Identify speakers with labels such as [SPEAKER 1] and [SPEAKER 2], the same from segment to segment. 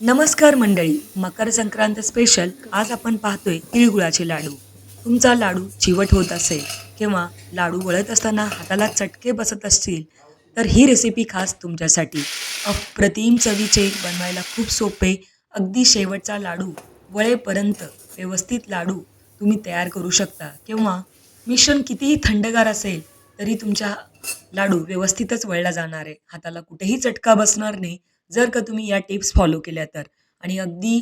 [SPEAKER 1] नमस्कार मंडळी मकर संक्रांत स्पेशल आज आपण पाहतोय तिळगुळाचे लाडू. तुमचा लाडू चिवट होत असेल किंवा लाडू वळत असताना हाताला चटके बसत असतील तर ही रेसिपी खास तुमच्यासाठी. अप्रतिम चवीचे बनवायला खूप सोपे अगदी शेवटचा लाडू वळेपर्यंत व्यवस्थित लाडू तुम्ही तयार करू शकता. किंवा मिश्रण कितीही थंडगार असेल तरी तुमच्या लाडू व्यवस्थितच वळला जाणार आहे. हाताला कुठेही चटका बसणार नाही जर का तुम्ही या टिप्स फॉलो केल्या तर. आणि अगदी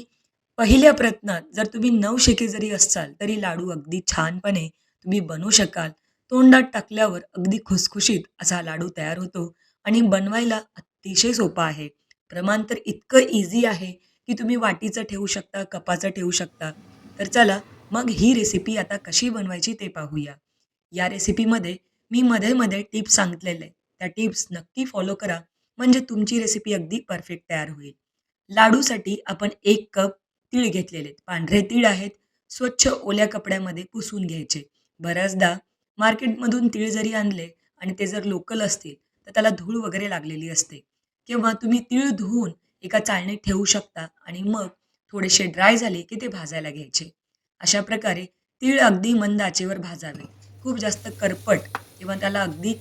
[SPEAKER 1] पहिल्या प्रयत्नात जर तुम्ही नऊ शेके जरी असाल तरी लाडू अगदी छानपणे तुम्ही बनवू शकाल. तोंडात टाकल्यावर अगदी खुसखुशीत असा लाडू तयार होतो आणि बनवायला अतिशय सोपा आहे. प्रमाण तर इतकं इझी आहे की तुम्ही वाटीचं ठेवू शकता कपाचं ठेवू शकता. तर चला मग ही रेसिपी आता कशी बनवायची ते पाहूया. या रेसिपीमध्ये मी मध्ये मध्ये टिप्स सांगितलेले त्या टिप्स नक्की फॉलो करा. म्हणजे तुमची रेसिपी अगदी परफेक्ट तयार होईल. लाडूसाठी आपण एक कप तीळ घेतलेले. आहेत. पांढरे तीळ आहेत. स्वच्छ ओल्या कपड्यामध्ये पुसून घ्यायचे. बऱ्याचदा मार्केटमधून तीळ जरी आणले आणि ते जर लोकल असतील तर त्याला धूळ वगैरे लागलेली असते. किंवा तुम्ही तीळ धुवून एका चाळणीत ठेवू शकता आणि मग थोडेसे ड्राय झाले की ते भाजायला घ्यायचे. अशा प्रकारे तीळ अगदी मंद आचेवर भाजावे. खूप जास्त करपट किंवा त्याला अगदी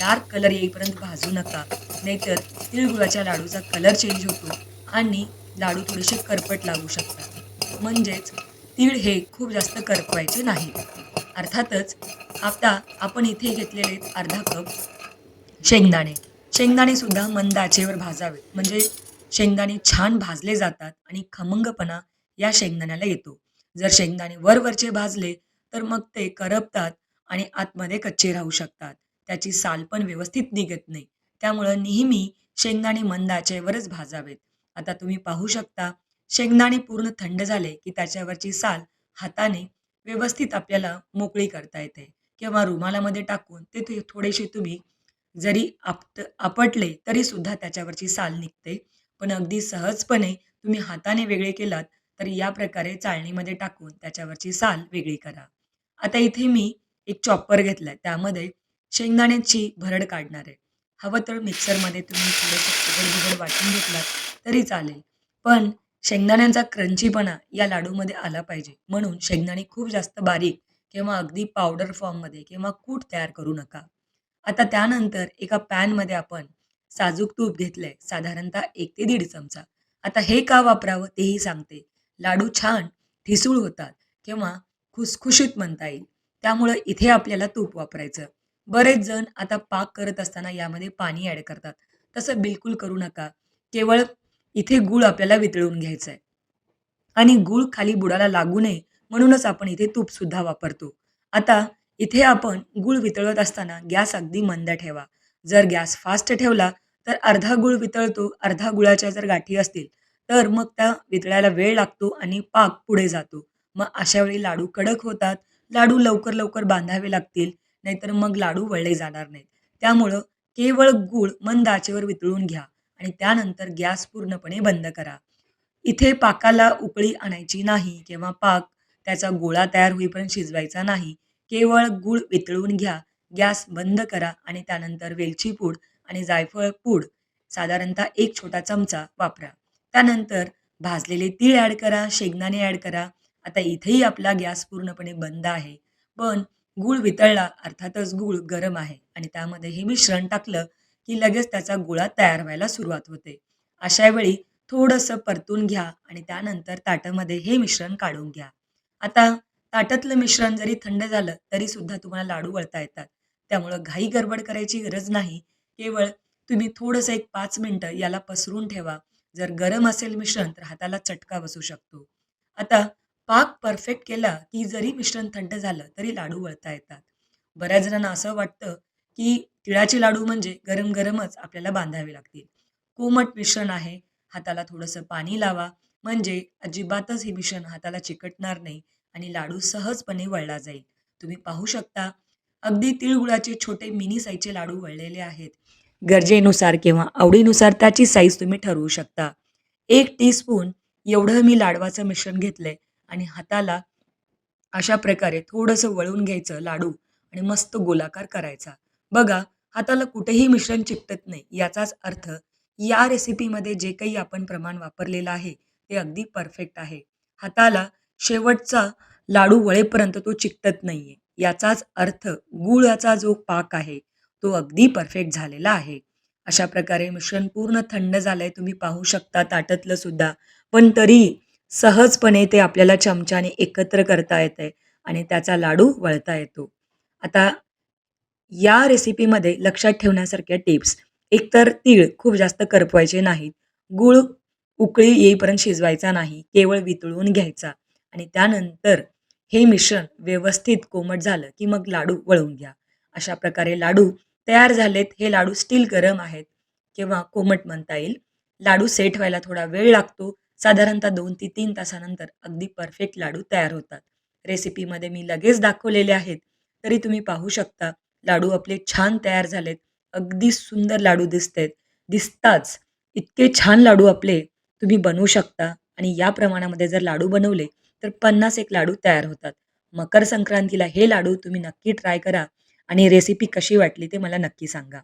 [SPEAKER 1] डार्क कलर येईपर्यंत भाजू नका. नाहीतर तिळगुळाच्या लाडूचा कलर चेंज होतो आणि लाडू थोडेसे करपट लागू शकतात. म्हणजेच तीळ हे खूप जास्त करपवायचे नाही. अर्थातच आता आपण इथे घेतलेले अर्धा कप शेंगदाणे. शेंगदाणेसुद्धा मंद आचेवर भाजावे. म्हणजे शेंगदाणे छान भाजले जातात आणि खमंगपणा या शेंगदाण्याला येतो. जर शेंगदाणे वरवरचे भाजले तर मग ते करपतात आणि आतमध्ये कच्चे राहू शकतात. त्याची साल पण व्यवस्थित निघत नाही. त्यामुळं नेहमी शेंगदाणे मंद आचेवरच भाजावेत. आता तुम्ही पाहू शकता शेंगदाणे पूर्ण थंड झाले की त्याच्यावरची साल हाताने व्यवस्थित आपल्याला मोकळी करता येते. किंवा रुमालामध्ये टाकून ते थोडेसे तुम्ही जरी आपट आपटले तरी सुद्धा त्याच्यावरची साल निघते. पण अगदी सहजपणे तुम्ही हाताने वेगळे केलात तर या प्रकारे चाळणीमध्ये टाकून त्याच्यावरची साल वेगळी करा. आता इथे मी एक चॉपर घेतलाय. त्यामध्ये शेंगदाण्याची भरड काढणार आहे. हवं तर मिक्सरमध्ये तुम्ही थोडंसं बिघड बिघड वाटून घेतलात तरी चालेल. पण शेंगदाण्यांचा क्रंचीपणा या लाडूमध्ये आला पाहिजे. म्हणून शेंगदाणे खूप जास्त बारीक किंवा अगदी पावडर फॉर्ममध्ये किंवा कूट तयार करू नका. आता त्यानंतर एका पॅनमध्ये आपण साजूक तूप घेतलंय. साधारणतः एक ते दीड चमचा. आता हे का वापरावं तेही सांगते. लाडू छान ठिसूळ होतात किंवा खुसखुशीत म्हणता येईल. त्यामुळं इथे आपल्याला तूप वापरायचं. बरेच जण आता पाक करत असताना यामध्ये पाणी ॲड करतात. तसं बिलकुल करू नका. केवळ इथे गूळ आपल्याला वितळून घ्यायचं आहे आणि गूळ खाली बुडाला लागू नये म्हणूनच आपण इथे तूपसुद्धा वापरतो. आता इथे आपण गूळ वितळत असताना गॅस अगदी मंद ठेवा. जर गॅस फास्ट ठेवला तर अर्धा गूळ वितळतो अर्धा गुळाच्या जर गाठी असतील तर मग त्या वितळायला वेळ लागतो आणि पाक पुढे जातो. मग अशा वेळी लाडू कडक होतात. लाडू लवकर लवकर बांधावे लागतील नाहीतर मग लाडू वळले जाणार नाहीत. त्यामुळं केवळ गूळ मंद आचेवर वितळून घ्या आणि त्यानंतर गॅस पूर्णपणे बंद करा. इथे पाकाला उकळी आणायची नाही किंवा पाक त्याचा गोळा तयार होईपर्यंत शिजवायचा नाही. केवळ गूळ वितळून घ्या गॅस बंद करा आणि त्यानंतर वेलची पूड आणि जायफळ पूड साधारणतः एक छोटा चमचा वापरा. त्यानंतर भाजलेले तीळ ॲड करा शेंगदाणे ॲड करा आता इथेही आपला गॅस पूर्णपणे बंद आहे. पण गूळ वितळला अर्थातच गूळ गरम आहे. आणि त्यामध्ये हे मिश्रण टाकलं की लगेच त्याचा गोळा तयार व्हायला सुरुवात होते. अशा वेळी थोडंसं परतून घ्या आणि त्यानंतर ताटामध्ये हे मिश्रण काढून घ्या. आता ताटातलं मिश्रण जरी थंड झालं तरी सुद्धा तुम्हाला लाडू वळता येतात. त्यामुळं घाई गडबड करायची गरज नाही. केवळ तुम्ही थोडंसं एक पाच मिनटं याला पसरून ठेवा. जर गरम असेल मिश्रण तर हाताला चटका बसू शकतो. आता पाक परफेक्ट केला की जरी मिश्रण थंड झालं तरी लाडू वळता येतात. बऱ्याच जणांना असं वाटतं की तिळाचे लाडू म्हणजे गरम गरमच आपल्याला बांधावे लागतील. कोमट मिश्रण आहे हाताला थोडंसं पाणी लावा म्हणजे अजिबातच हे मिश्रण हाताला चिकटणार नाही आणि लाडू सहजपणे वळला जाईल. तुम्ही पाहू शकता अगदी तिळगुळाचे छोटे मिनी साईजचे लाडू वळलेले आहेत. गरजेनुसार किंवा आवडीनुसार त्याची साईज तुम्ही ठरवू शकता. एक टीस्पून एवढं मी लाडवाचं मिश्रण घेतलंय. आणि हाताला अशा प्रकारे थोडंसं वळून घ्यायचं लाडू आणि मस्त गोलाकार करायचा. बघा हाताला कुठेही मिश्रण चिकटत नाही याचाच अर्थ या रेसिपीमध्ये जे काही आपण प्रमाण वापरलेलं आहे ते अगदी परफेक्ट आहे. हाताला शेवटचा लाडू वळेपर्यंत तो चिकटत नाहीये. याचाच अर्थ गुळाचा जो पाक आहे तो अगदी परफेक्ट झालेला आहे. अशा प्रकारे मिश्रण पूर्ण थंड झालंय तुम्ही पाहू शकता ताटातलं सुद्धा. पण तरी सहजपणे ते आपल्याला चमच्याने एकत्र करता येतंय आणि त्याचा लाडू वळता येतो. आता या रेसिपीमध्ये लक्षात ठेवण्यासारख्या टिप्स एकतर तीळ खूप जास्त करपवायचे नाहीत. गूळ उकळी येईपर्यंत शिजवायचा नाही. केवळ वितळून घ्यायचा. आणि त्यानंतर हे मिश्रण व्यवस्थित कोमट झालं की मग लाडू वळवून घ्या. अशा प्रकारे लाडू तयार झालेत. हे लाडू स्टील गरम आहेत. किंवा कोमट म्हणता येईल. लाडू सेट व्हायला थोडा वेळ लागतो. साधारणतः दोन ते तीन तासानंतर अगदी परफेक्ट लाडू तयार होतात. रेसिपीमध्ये मी लगेच दाखवलेले आहेत. तरी तुम्ही पाहू शकता लाडू आपले छान तयार झालेत. अगदी सुंदर लाडू दिसतेत दिसताच इतके छान लाडू आपले तुम्ही बनवू शकता. आणि या प्रमाणामध्ये जर लाडू बनवले तर पन्नास एक लाडू तयार होतात. मकर संक्रांतीला हे लाडू तुम्ही नक्की ट्राय करा. आणि रेसिपी कशी वाटली ते मला नक्की सांगा.